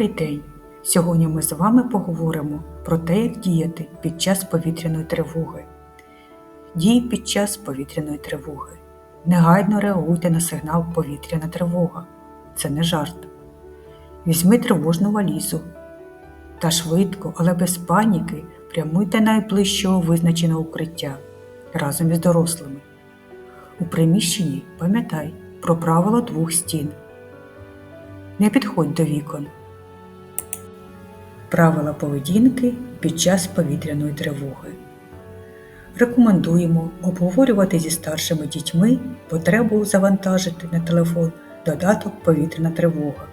Добрий день! Сьогодні ми з вами поговоримо про те, як діяти під час повітряної тривоги. Дії під час повітряної тривоги. Негайно реагуйте на сигнал повітряна тривога. Це не жарт. Візьми тривожну валізу та швидко, але без паніки прямуйте найближчого визначеного укриття разом із дорослими. У приміщенні пам'ятай про правило двох стін. Не підходь до вікон. Правила поведінки під час повітряної тривоги. Рекомендуємо обговорювати зі старшими дітьми потребу завантажити на телефон додаток повітряна тривога,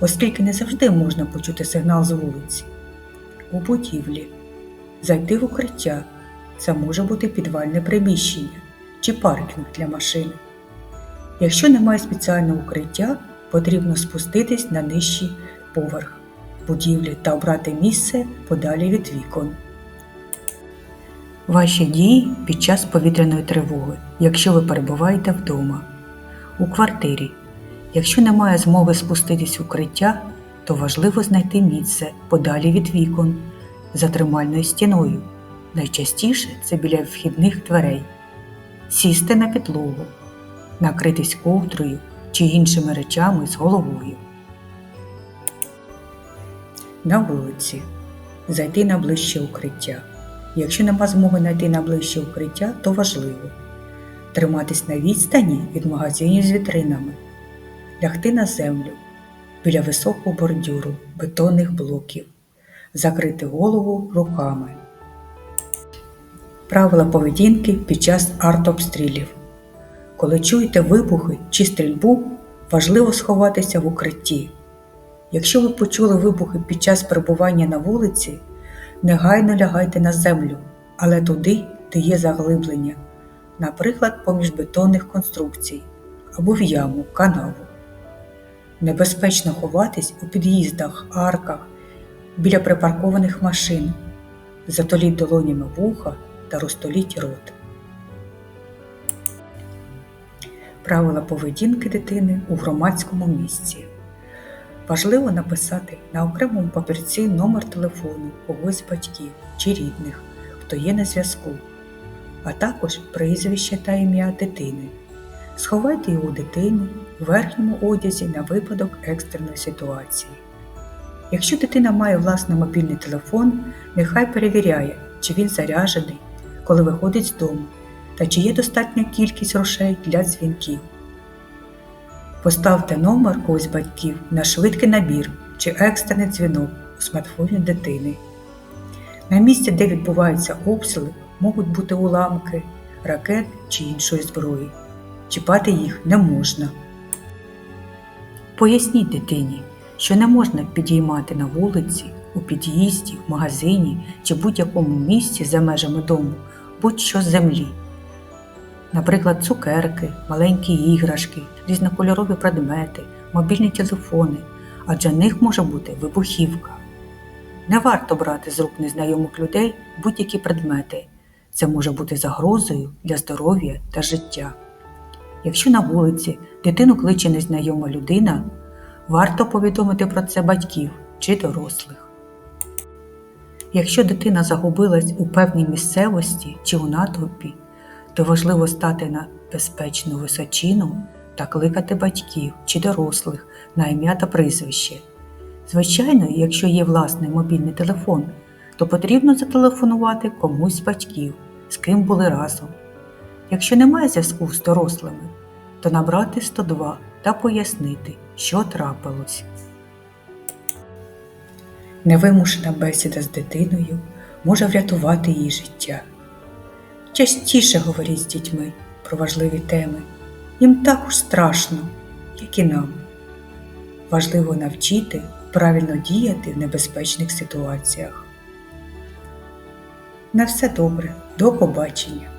оскільки не завжди можна почути сигнал з вулиці. У будівлі. Зайти в укриття. Це може бути підвальне приміщення чи паркінг для машини. Якщо немає спеціального укриття, потрібно спуститись на нижчий поверх будівлі та обрати місце подалі від вікон. Ваші дії під час повітряної тривоги, якщо ви перебуваєте вдома. У квартирі. Якщо немає змоги спуститись в укриття, то важливо знайти місце подалі від вікон за тримальною стіною. Найчастіше це біля вхідних дверей. Сісти на підлогу, накритись ковдрою чи іншими речами з головою. На вулиці. Зайти на ближче укриття. Якщо нема змоги знайти на ближче укриття, то важливо триматись на відстані від магазинів з вітринами, лягти на землю біля високого бордюру, бетонних блоків, закрити голову руками. Правила поведінки під час артобстрілів. Коли чуєте вибухи чи стрільбу, важливо сховатися в укритті. Якщо ви почули вибухи під час перебування на вулиці, негайно лягайте на землю, але туди, де є заглиблення, наприклад, поміж бетонних конструкцій або в яму, канаву. Небезпечно ховатись у під'їздах, арках, біля припаркованих машин, затоліть долонями вуха та розтоліть рот. Правила поведінки дитини у громадському місці. Важливо написати на окремому папірці номер телефону когось з батьків чи рідних, хто є на зв'язку, а також прізвище та ім'я дитини. Сховайте його дитини у верхньому одязі на випадок екстреної ситуації. Якщо дитина має власний мобільний телефон, нехай перевіряє, чи він заряджений, коли виходить з дому, та чи є достатня кількість грошей для дзвінків. Поставте номер когось батьків на швидкий набір чи екстрений дзвінок у смартфоні дитини. На місці, де відбуваються обстріли, можуть бути уламки, ракет чи іншої зброї. Чіпати їх не можна. Поясніть дитині, що не можна підіймати на вулиці, у під'їзді, в магазині чи будь-якому місці за межами дому будь-що з землі. Наприклад, цукерки, маленькі іграшки, різнокольорові предмети, мобільні телефони, адже в них може бути вибухівка. Не варто брати з рук незнайомих людей будь-які предмети. Це може бути загрозою для здоров'я та життя. Якщо на вулиці дитину кличе незнайома людина, варто повідомити про це батьків чи дорослих. Якщо дитина загубилась у певній місцевості чи у натовпі, то важливо стати на безпечну височину та кликати батьків чи дорослих на ім'я та прізвище. Звичайно, якщо є власний мобільний телефон, то потрібно зателефонувати комусь з батьків, з ким були разом. Якщо немає зв'язку з дорослими, то набрати 102 та пояснити, що трапилось. Невимушена бесіда з дитиною може врятувати її життя. Частіше говоріть з дітьми про важливі теми. Їм також страшно, як і нам. Важливо навчити правильно діяти в небезпечних ситуаціях. На все добре, до побачення!